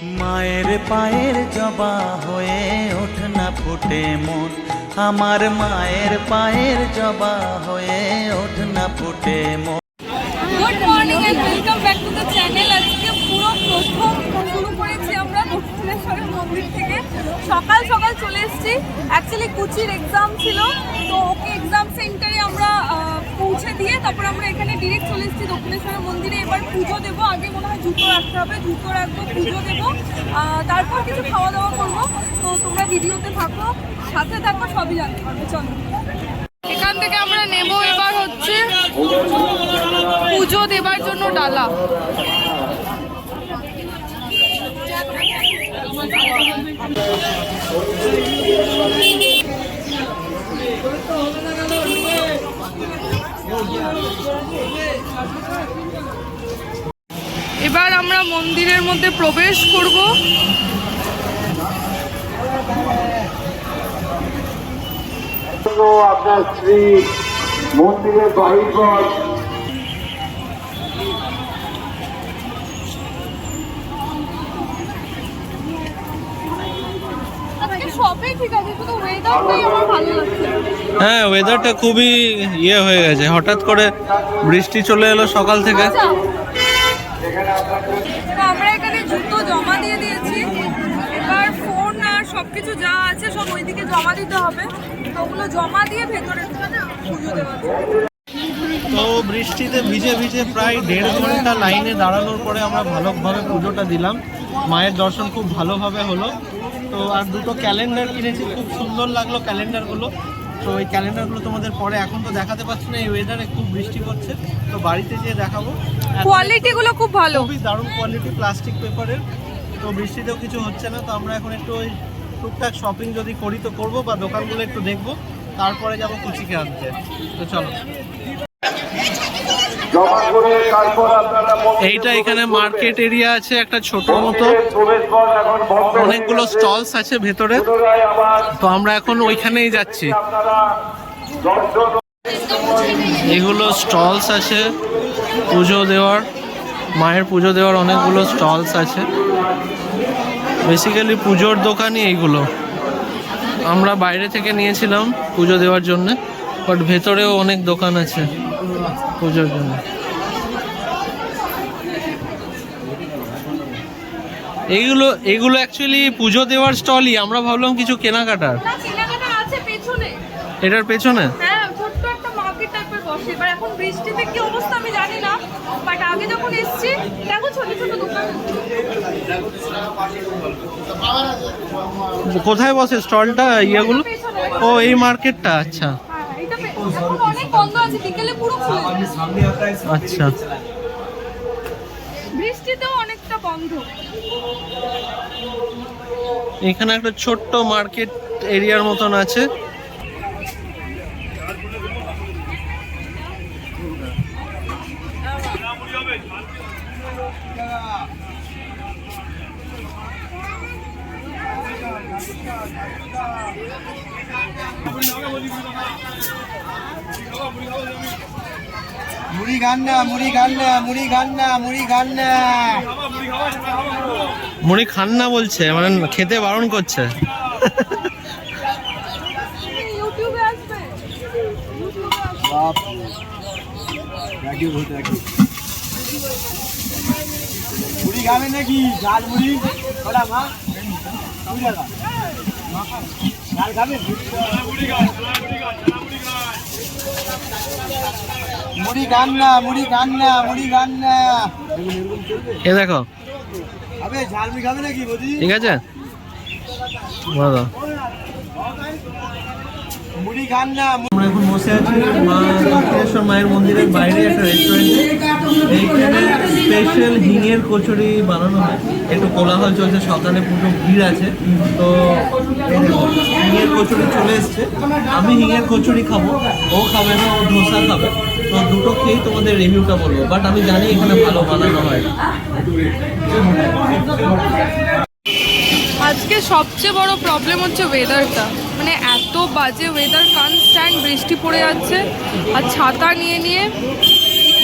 মায়ের পায়ের জবা হয়ে ওঠ না ফুটে মন। আমার মায়ের পায়ের জবা হয়ে ওঠ না ফুটে মন। চ্যানেল আজকে পুরো করেছি আমরা মন্দির থেকে। সকাল সকাল চলে এসেছি। অ্যাকচুয়ালি কুচির এক্সাম ছিল, তো ওকে এক্সাম সেন্টারে আমরা পৌঁছে দিয়ে তারপর আমরা এখানে চলে এসেছি দক্ষিণেশ্বরের মন্দিরে। এবার পুজো দেবো, আগে মনে হয় জুতো রাখতে হবে, জুতো রাখব, পুজো দেবো তারপর কিছু খাওয়া দাওয়া করব। তো তোমরা ভিডিওতে থাকো, সাথে থাকো, সবই জানতে পারবে, চলো। এখান থেকে আমরা নেব এবার হচ্ছে পুজো দেবার জন্য ডালা। এবার আমরা মন্দিরের মধ্যে প্রবেশ করব। আপনার স্ত্রী মন্দিরে বাহিরগঞ্জ আজকে সবই ঠিক আছে শুধু ওয়েদারটাই আমার ভালো লাগছে। হ্যাঁ ওয়েদারটা খুবই ইয়ে হয়ে গেছে। হঠাৎ করে বৃষ্টি চলে এলো সকাল থেকে আচ্ছা তো আমরা এখানে জুতো জমা দিয়ে দিয়েছি এবার ফোন সবকিছু যা আছে সব ওইদিকে জমা দিতে হবে। তো ওগুলো জমা দিয়ে ভেতরে পুজো দেওয়া তো বৃষ্টিতে ভিজে ভিজে প্রায় দেড় ঘণ্টা লাইনে দাঁড়ানোর পরে আমরা ভালোভাবে পুজোটা দিলাম। মায়ের দর্শন খুব ভালোভাবে হলো। তো আর দুটো ক্যালেন্ডার কিনেছি খুব সুন্দর লাগল ক্যালেন্ডারগুলো। তো এই ক্যালেন্ডারগুলো তোমাদের পরে এখন তো দেখাতে পারছি না এই ওয়েদারে খুব বৃষ্টি পড়ছে। তো বাড়িতে যেয়ে দেখাবো। কোয়ালিটিগুলো খুব ভালো। খুবই দারুণ কোয়ালিটি প্লাস্টিক পেপারের তো বৃষ্টিতেও কিছু হচ্ছে না তো আমরা এখন একটু ওই টুকটাক শপিং যদি করি তো করব, বা দোকানগুলো একটু দেখব, তারপরে যাব কুচিকে আনতে। তো চলো। এইটা এখানে মার্কেট এরিয়া আছে, একটা ছোট মতো। অনেকগুলো স্টলস আছে ভেতরে। তো আমরা এখন ওইখানেই যাচ্ছি। এগুলো স্টলস আছে, পুজো দেওয়ার। মায়ের পুজো দেওয়ার অনেকগুলো স্টলস আছে। বেসিক্যালি পুজোর দোকানই এইগুলো। আমরা বাইরে থেকে নিয়েছিলাম পুজো দেওয়ার জন্য বাট ভেতরেও অনেক দোকান আছে পুজোর জন্য। এইগুলো এইগুলো অ্যাকচুয়ালি পুজো দেওয়ার স্টলই আমরা ভাবলাম কিছু কেনাকাটার। এটার পেছনে? হ্যাঁ ছোট্ট একটা মার্কেট টাইপের বসে এবার এখন বৃষ্টিতে কি অবস্থা আমি জানি না। বাট আগে যখন এসছি দেখো ছোট ছোট দোকান। কোথায় বসে? স্টলটা ইয়েগুলো? ও এই মার্কেটটা আচ্ছা। হ্যাঁ যায়। আচ্ছা। বৃষ্টিতেও অনেকটা বন্ধ। এখানে একটা ছোট্ট মার্কেট এরিয়ার মতন আছে। মুড়ি গান্না মুড়ি গান্না মুড়ি গান্না মুড়ি গান্না মুড়ি খান না বলছে মানে খেতে বারণ করছে। মুড়ি খাবে নাকি ঝাল মুড়ি মা। মুড়ি গান্না মুড়ি গান্না মুড়ি গান্না এ দেখো। ঝাল খাবে নাকি ঠিক আছে? আমরা এখন বসে আছি মা দক্ষিণেশ্বর মায়ের মন্দিরের বাইরে একটা রেস্টুরেন্টে এইখানে স্পেশাল হিঙের কচুরি বানানো হয়। একটু কোলাহল চলছে সকালে পুরো ভিড় আছে। তো হিঙের কচুরি চলে এসছে। আমি হিঙের কচুরি খাব, ও খাবে না, ও ধোসা খাবে। তো দুটো খেয়েই তোমাদের রিভিউটা বলব। বাট আমি জানি এখানে ভালো বানানো হয়। আজকে সবচেয়ে বড় প্রবলেম হচ্ছে ওয়েদারটা মানে এত বাজে ওয়েদার কনস্ট্যান্ট বৃষ্টি পড়ে যাচ্ছে আর ছাতা নিয়ে নিয়ে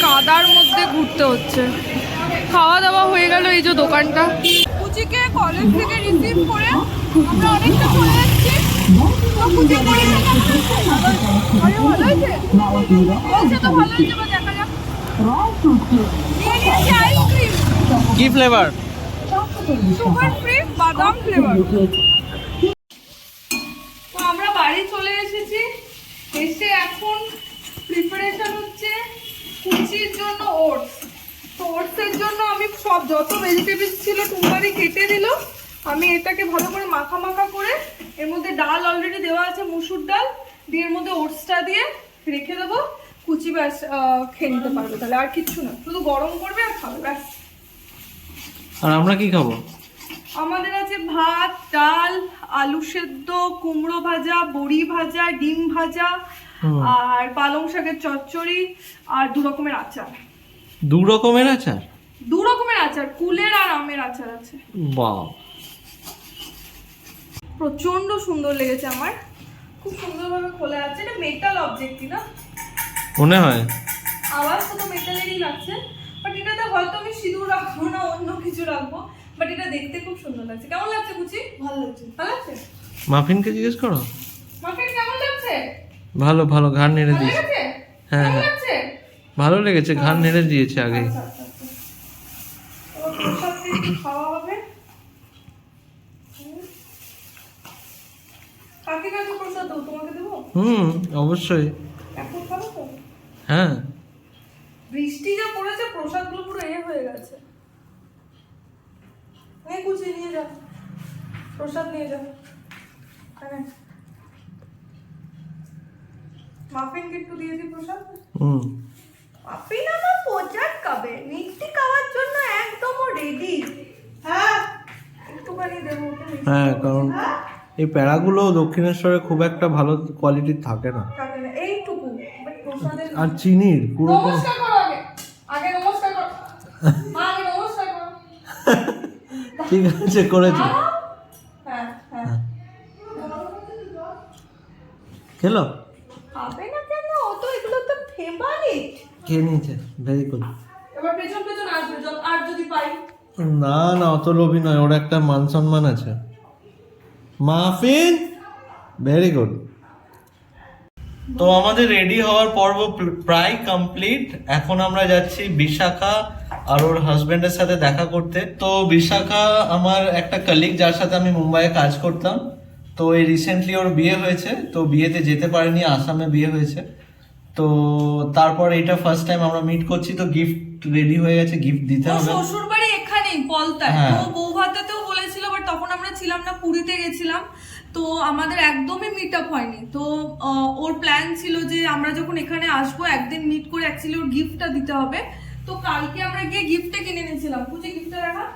কাদার মধ্যে ঘুরতে হচ্ছে। খাওয়া দাওয়া হয়ে গেল এই যে দোকানটা। কুচিকে কলেজ থেকে রিসিভ করে আমরা অনেকটা চলে যাচ্ছি। কি ফ্লেভার বাদাম ফ্লেভার। তো আমরা বাড়ি চলে এসেছি। এসে এখন প্রিপারেশন হচ্ছে কুচির জন্য ওটস তো ওটসের জন্য আমি সব যত ভেজিটেবলস ছিল টুমবারি কেটে দিল। আমি এটাকে ভালো করে মাখা মাখা করে এর মধ্যে ডাল অলরেডি দেওয়া আছে, মুসুর ডাল, দিয়ে এর মধ্যে ওটসটা দিয়ে রেখে দেবো। কুচি ব্যাস খেয়ে নিতে পারবে তাহলে, আর কিচ্ছু না, শুধু গরম করবে আর খাবে, ব্যাস। আর আমরা কি খাব? আমাদের আছে ভাত ডাল আলু সেদ্ধ কুমড়ো ভাজা বড়ি ভাজা ডিম ভাজা আর পালং শাকের চচ্চড়ি আর দু রকমের আচার। দু রকমের আচার? দু রকমের আচার কুলের আর আমের আচার আছে। বাহ। প্রচণ্ড সুন্দর লেগেছে আমার। খুব সুন্দরভাবে খোলা আছে। এটা মেটাল অবজেক্টই না? মনে হয়। আওয়াজটা তো মেটালেরই লাগছে। বাট এটাতে হয়তো আমি সিঁদুর রাখব না অন্য কিছু রাখব। বাট এটা দেখতে খুব সুন্দর লাগছে। কেমন লাগছে কুচি? ভালো লাগছে। ভালো লাগছে? মাফিনকে জিজ্ঞেস করো? মার্কেট কেমন লাগছে? ভালো ভালো ঘাড় নেড়ে দিয়েছে। হ্যাঁ, হ্যাঁ। লাগছে? ভালো লেগেছে ঘাড় নেড়ে দিয়েছে আগে। খাওয়া হবে? হুম। অবশ্যই। হ্যাঁ বৃষ্টি যা পড়েছে প্রসাদগুলো পুরো এ হয়ে গেছে নে কুচি নিয়ে যা। প্রসাদ নিয়ে যা। হ্যাঁ মাফিনকে একটু দিয়ে দিই প্রসাদ। হুম। মাফিন আমার প্রচার খাবে। মিষ্টি খাওয়ার জন্য একদম রেডি হ্যাঁ। একটুখানি দেবো হ্যাঁ কারণ এই প্যাড়াগুলো দক্ষিণেশ্বরে খুব একটা ভালো কোয়ালিটির থাকে না। খাবে না, এইটুকু। আর চিনির পুরো কোনো- নমস্কার করো আগে আগে নমস্কার করো মা আগে নমস্কার করো ঠিক আছে করেছে? হ্যাঁ হ্যাঁ খেলো? খাবে না কেন? ও তো এগুলো তো ফেভারিট খেয়ে নিয়েছে ভেরি গুড এবার পেছন পেছন আসবে যত আর যদি পাই? না না অত লোভী নয় ওর একটা মান সম্মান আছে। মাফিন ভেরি গুড তো আমাদের রেডি হওয়ার পর্ব প্রায় কমপ্লিট এখন আমরা যাচ্ছি বিশাখা আর ওর হাজবেন্ডের সাথে দেখা করতে। তো বিশাখা আমার একটা কলিগ যার সাথে আমি মুম্বাইয়ে কাজ করতাম। তো এই রিসেন্টলি ওর বিয়ে হয়েছে। তো বিয়েতে যেতে পারেনি আসামে বিয়ে হয়েছে। তো তারপর এটা ফার্স্ট টাইম আমরা মিট করছি। তো গিফট রেডি হয়ে গেছে গিফট দিতে হবে। শ্বশুর বাড়ি এখানেই পলতায়। হ্যাঁ। ও বউ ভাতেও বলেছিল বাট তখন আমরা ছিলাম না পুরীতে গেছিলাম। তো আমাদের একদমই মিট আপ হয়নি। তো ওর প্ল্যান ছিল যে আমরা যখন এখানে আসব, একদিন মিট করে অ্যাকচুয়ালি ওর গিফটটা দিতে হবে। তো কালকে আমরা গিয়ে গিফটটা কিনে নিয়েছিলাম বুঝি গিফটটা দেখা।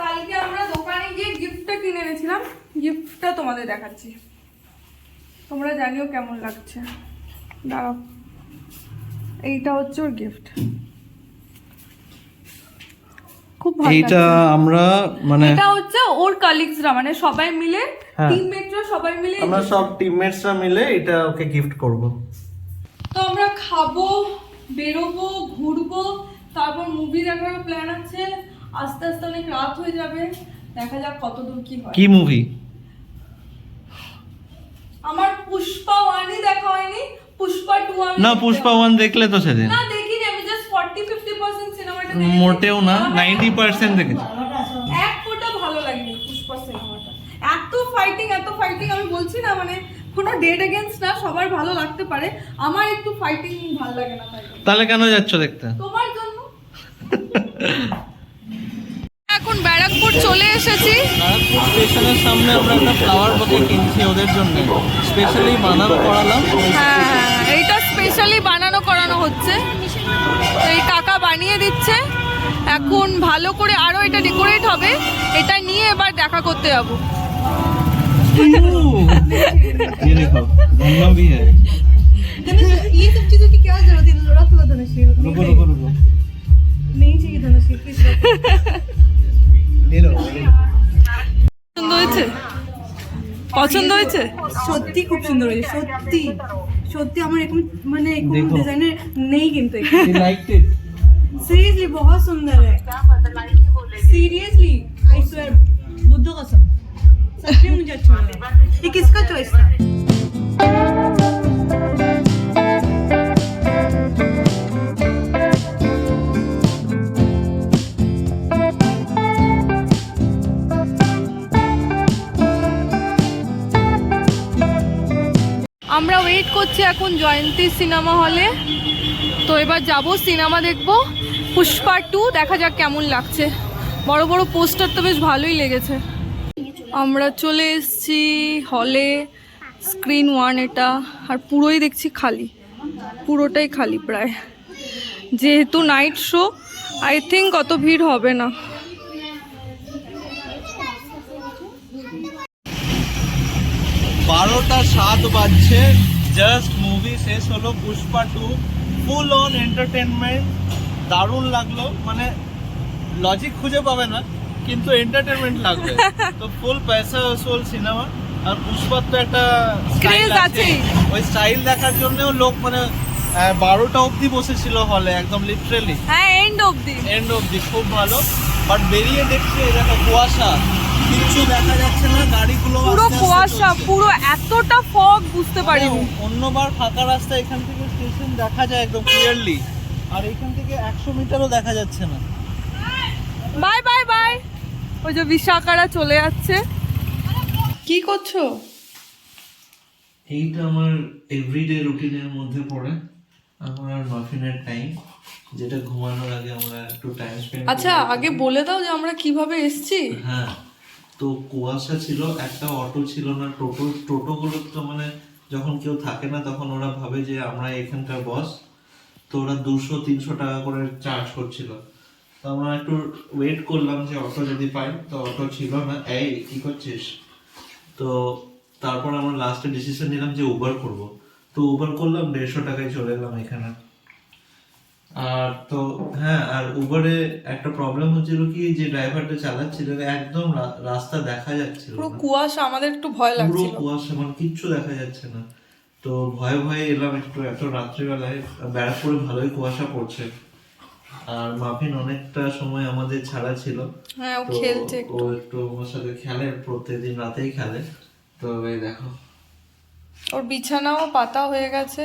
কালকে আমরা দোকানে গিয়ে গিফটটা কিনে এনেছিলাম। গিফটটা তোমাদের দেখাচ্ছি। তোমরা জানিও কেমন লাগছে। দাঁড়াও। এইটা হচ্ছে ওর গিফট খুব ভালো এইটা আমরা মানে এটা হচ্ছে ওর কালিগসরা মানে সবাই মিলে হ্যাঁ। টিমমেটরা সবাই মিলে আমরা সব টিমমেটসরা মিলে এটা ওকে গিফট করব। তো আমরা খাব বেরোবো ঘুরবো তারপর মুভি দেখার প্ল্যান আছে। আস্তে আস্তে অনেক রাত হয়ে যাবে দেখা যাক কত দূর কি হয়। কি মুভি আমার পুষ্পা ওয়ানই দেখা হয়নি পুষ্পা টু না পুষ্পা ওয়ান দেখলে তো সেদিন। না দেখিনি আমি জাস্ট ফর্টি ফিফটি পার্সেন্ট সিনেমাটা মোটেও না নাইনটি পার্সেন্ট দেখেছি। এক ফোঁটা ভালো পুষ্পা সিনেমাটা। এত ফাইটিং এত ফাইটিং আমি বলছি না মানে কোনো ডেড এগেন্স্ট না সবার ভালো লাগতে পারে। আমার একটু ফাইটিং ভালো লাগে না তাহলে কেন যাচ্ছ দেখতে? তোমার জন্য। এখন ব্যারাকপুর চলে এসেছি। খড়গপুর স্টেশনের সামনে আমরা একটা ফ্লাওয়ার বুকে কিনছি ওদের জন্য। স্পেশালি বানানো করালাম। হ্যাঁ হ্যাঁ এইটা স্পেশালি বানানো করানো হচ্ছে। এই কাকা বানিয়ে দিচ্ছে। এখন ভালো করে আরও এটা ডেকোরেট হবে। এটা নিয়ে এবার দেখা করতে যাব। পছন্দ হয়েছে? সত্যি খুব সুন্দর হয়েছে সত্যি। সত্যি আমার এরকম মানে এরকম ডিজাইনের নেই কিন্তু सीरियसली बहुत सुंदर है सीरियसली आई स्वेयर बुद्धो कसम सच में मुझे अच्छा लगा ये किसका चॉइस করছি এখন জয়ন্তী সিনেমা হলে। তো এবার যাব, সিনেমা দেখব। পুষ্পা টু দেখা যাক কেমন লাগছে। বড় বড় পোস্টার তো বেশ ভালোই লেগেছে। আমরা চলে এসছি হলে স্ক্রিন ওয়ান এটা। আর পুরোই দেখছি খালি। পুরোটাই খালি প্রায়। যেহেতু নাইট শো আই থিঙ্ক অত ভিড় হবে না। বারোটা সাত বাজছে। জাস্ট মুভি শেষ হলো Pushpa two full on entertainment দারুণ লাগল। মানে লজিক খুঁজে পাবে না কিন্তু এন্টারটেনমেন্ট লাগবে। তো ফুল পয়সা ওসুল সিনেমা আর পুষ্পার তো একটা স্টাইল আছে। ওই স্টাইল দেখার জন্যও লোক মানে বারোটা অবধি বসেছিল হলে একদম লিটারেলি হ্যাঁ এন্ড অবধি। এন্ড অবধি খুব ভালো। বাট বেরিয়ে দেখছি দেখো কুয়াশা। কিচ্ছু দেখা যাচ্ছে না গাড়িগুলো পুরো কুয়াশা পুরো এতটা ফগ বুঝতে পারিনি। অন্যবার ফাঁকা রাস্তা এখান থেকে স্টেশন দেখা যায় একদম ক্লিয়ারলি আর এখান থেকে একশো মিটারও দেখা যাচ্ছে না। বাই বাই বাই ওই যে বিশাখারা চলে যাচ্ছে। কি করছ? এইটা আমার এভরিডে রুটিনের মধ্যে পড়ে। আমার আর মাফিনের টাইম যেটা ঘুমানোর আগে আমরা একটু টাইম স্পেন্ড আচ্ছা আগে বলে দাও যে আমরা কীভাবে এসেছি। হ্যাঁ তো কুয়াশা ছিল একটা অটো ছিল না টোটো টোটোগুলো তো মানে যখন কেউ থাকে না তখন ওরা ভাবে যে আমরা এখানকার বস তো ওরা দুশো তিনশো টাকা করে চার্জ করছিল। তো আমরা একটু ওয়েট করলাম যে অটো যদি পাই তো অটো ছিল না। এই কি করছিস? তো তারপর আমরা লাস্টে ডিসিশন নিলাম যে উবার করব। তো উবার করলাম দেড়শো টাকায় চলে এলাম এখানে। আর তো হ্যাঁ আর উবারে একটা প্রবলেম হচ্ছিল কি যে ড্রাইভারটা চালাচ্ছিল একদম রাস্তা দেখা যাচ্ছিল পুরো কুয়াশা আমাদের একটু ভয় পুরো কুয়াশা মানে কিচ্ছু দেখা যাচ্ছে না। তো ভয়ে ভয়ে এলাম একটু এত রাত্রিবেলায় ব্যারাকপুরে ভালোই কুয়াশা পড়ছে। আর মাফিন অনেকটা সময় আমাদের ছাড়া ছিল। হ্যাঁ ও খেলছে ও একটু আমার সাথে খেলে প্রত্যেকদিন রাতেই খেলে। তো এই দেখো। ওর বিছানাও পাতা হয়ে গেছে।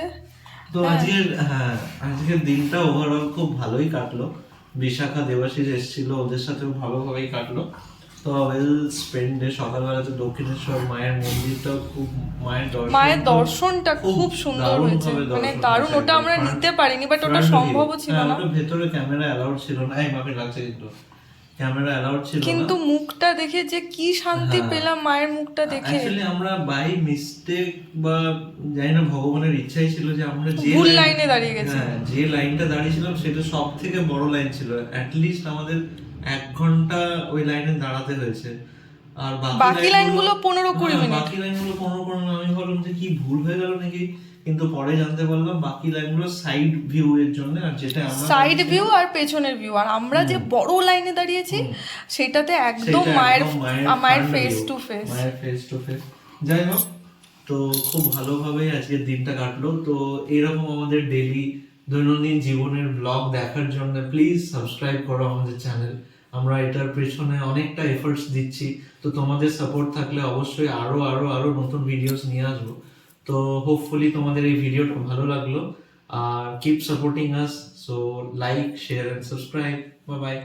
তো আজকের হ্যাঁ আজকের দিনটা ওভারঅল খুব ভালোই কাটলো। বিশাখা দেবাশিস এসেছিল ওদের সাথেও ভালোভাবেই কাটলো। তো ওয়েল স্পেন্ড ডে সকালবেলাতে দক্ষিণেশ্বর মায়ের মন্দিরটা খুব মায়ের দর্শন মায়ের দর্শনটা খুব সুন্দর হয়েছে। মানে দারুণ ওটা আমরা নিতে পারিনি বাট ওটা সম্ভবও ছিল হ্যাঁ, না। ওটা ভেতরে ক্যামেরা অ্যালাউড ছিল না। এই মাপে লাগছে কিন্তু। ক্যামেরা অ্যালাউড ছিল কিন্তু মুখটা দেখে যে কি শান্তি হ্যাঁ। পেলাম মায়ের মুখটা দেখে আমরা বাই মিস্টেক বা জানি না ভগবানের ইচ্ছাই ছিল যে আমরা যে ভুল লাইনে দাঁড়িয়ে গেছি। হ্যাঁ যে লাইনটা দাঁড়িয়েছিলাম সেটা সব থেকে বড় লাইন ছিল অ্যাটলিস্ট আমাদের এক ঘণ্টা ওই লাইনে দাঁড়াতে হয়েছে আর বাকি লাইনগুলো- 15-20 হ্যাঁ, মিনিট। বাকি লাইনগুলো পনেরো পনেরো আমি ভাবলাম যে কি ভুল হয়ে গেল নাকি কিন্তু পরে জানতে পারলাম বাকি লাইনগুলো সাইড ভিউ এর জন্য আর যেটা আমরা সাইড ভিউ আর পেছনের ভিউ আর আমরা যে বড় লাইনে দাঁড়িয়েছি সেটাতে একদম মায়ের মায়ের ফেস টু ফেস মায়ের ফেস টু ফেস যাই হোক তো খুব ভালোভাবেই আজকের দিনটা কাটলো। তো এরকম আমাদের ডেলি দৈনন্দিন জীবনের ব্লগ দেখার জন্য প্লিজ সাবস্ক্রাইব করো আমাদের চ্যানেল আমরা এটার পেছনে অনেকটা এফোর্টস দিচ্ছি। তো তোমাদের সাপোর্ট থাকলে অবশ্যই আরও আরও আরও নতুন ভিডিওস নিয়ে আসব। তো হোপফুলি তোমাদের এই ভিডিওটা ভালো লাগল। আর keep supporting us so like share and subscribe bye bye